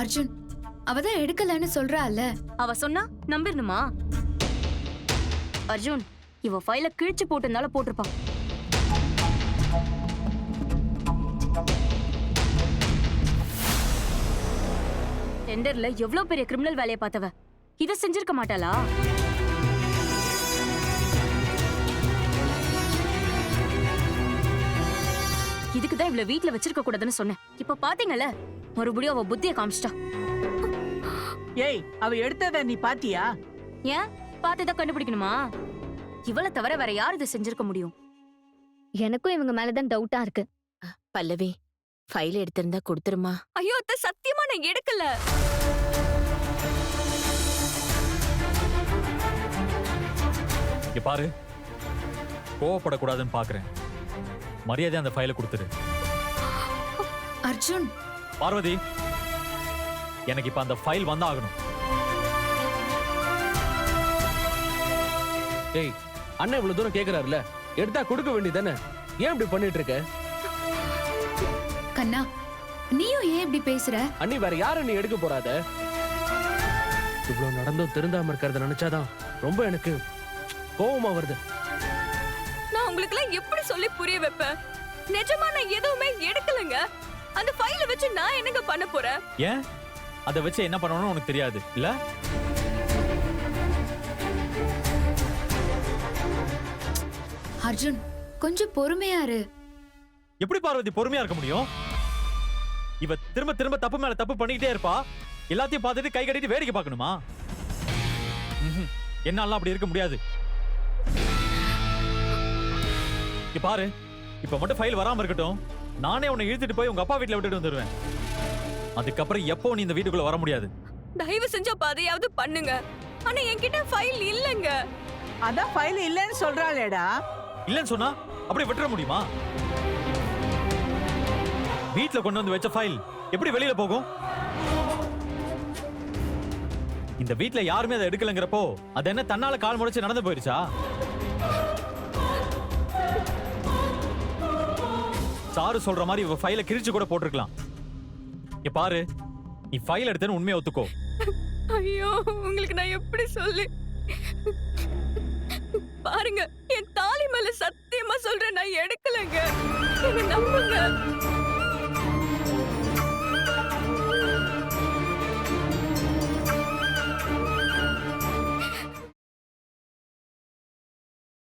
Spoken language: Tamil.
அர்ஜுன் அவ தான் எடுக்கலன்னு சொல்றால. அவ சொன்னா நம்பிடணுமா அர்ஜுன் இவ ஃபைல கிழிச்சு போட்டிருந்தால போட்டிருப்பான் டெண்டர்ல எவ்வளவு பெரிய கிரிமினல் வேலையை பார்த்தவ? இதை செஞ்சிருக்க மாட்டாளா? இதுக்கு தான் இவ்வளவு வீட்ல வச்சிருக்க கூடாதுன்னு சொன்னேன். இப்ப பாத்தீங்கல்ல மறுபடியும் அவ புத்திய காமிச்சிட்டா. ஏய் அவ எடுத்தத நீ பாத்தியா? ஏன்? பார்த்து தான் கண்டுபிடிக்கணுமா? இவள தவிர வேற யார் இதை செஞ்சிருக்க முடியும்? எனக்கும் இவங்க மேலதான் டவுட்டா இருக்கு. பல்லவி ஃபைல் எடுத்திருந்தா கொடுத்துருமா? ஐயோ அத்தை சத்தியமா நான் எடுக்கல. இங்க பாரு. கோவப்படக்கூடாதுன்னு பாக்குறேன். மரியாதை அந்த ஃபைலை கொடுத்துரு அர்ஜுன். பார்வதி எனக்கு இப்ப அந்த ஃபைல் வந்தாகணும். ஏய் அண்ணன் இவ்வளவு தூரம் கேக்குறாருல? எடுத்தா கொடுக்க வேண்டியதானே ஏன் இப்படி பண்ணிட்டு இருக்க கண்ணா நீயும் ஏன் இப்படி பேசுற? அண்ணி வேற யாரு நீ எடுக்க போறாத. இவ்வளவு நடந்தும் திருந்தாம இருக்கிறத நினைச்சாதான் ரொம்ப எனக்கு கோவமா வருது. உங்களுக்கு எல்லாம் எப்படி சொல்லி புரிய வைப்பேன்? நிஜமா நான் எதுவுமே எடுக்கலங்க. அந்த ஃபைல வச்சு நான் என்னங்க பண்ண போறேன்? ஏன்? அதை வச்சு என்ன பண்ணணும்னு உனக்கு தெரியாது இல்ல? அர்ஜுன் கொஞ்சம் பொறுமையா இரு. எப்படி பார்வதி பொறுமையா இருக்க முடியும்? இவ திரும்ப திரும்ப தப்பு மேல தப்பு பண்ணிக்கிட்டே இருப்பா. எல்லாத்தையும் பார்த்துட்டு கை கட்டிட்டு வேடிக்கை பார்க்கணுமா. என்னால அப்படி இருக்க முடியாது. இங்க பாரு. இப்ப மட்டும் ஃபைல் வராம இருக்கட்டும். நானே உன்னை இழுத்துட்டு போய் உங்க அப்பா வீட்ல விட்டுட்டு வந்துருவேன். அதுக்கப்புறம் எப்போ நீ இந்த வீட்டுக்குள்ள வர முடியாது. தயவு செஞ்சு அப்ப அதையாவது பண்ணுங்க. ஆனா என்கிட்ட ஃபைல் இல்லங்க. அதான் ஃபைல் இல்லைன்னு சொல்றாளேடா. இல்லன்னு சொன்னா அப்படியே விட்டுற முடியுமா? வீட்ல கொண்டு வந்து வச்ச ஃபைல் எப்படி வெளியில போகும்? இந்த வீட்ல யாருமே அதை எடுக்கலங்கிறப்போ அது என்ன தன்னால கால் முளைச்சு நடந்து போயிருச்சா? சாரு சொல்ற மாதிரி இவ ஃபைல கிழிச்சு கூட போட்டிருக்கலாம். இங்க பாரு நீ ஃபைல் எடுத்தேன்னு உண்மையை ஒத்துக்கோ. ஐயோ உங்களுக்கு நான் எப்படி சொல்லு? பாருங்க என் தாலி மேல சத்தியமா சொல்றேன் நான் எடுக்கலங்க. நம்புங்க.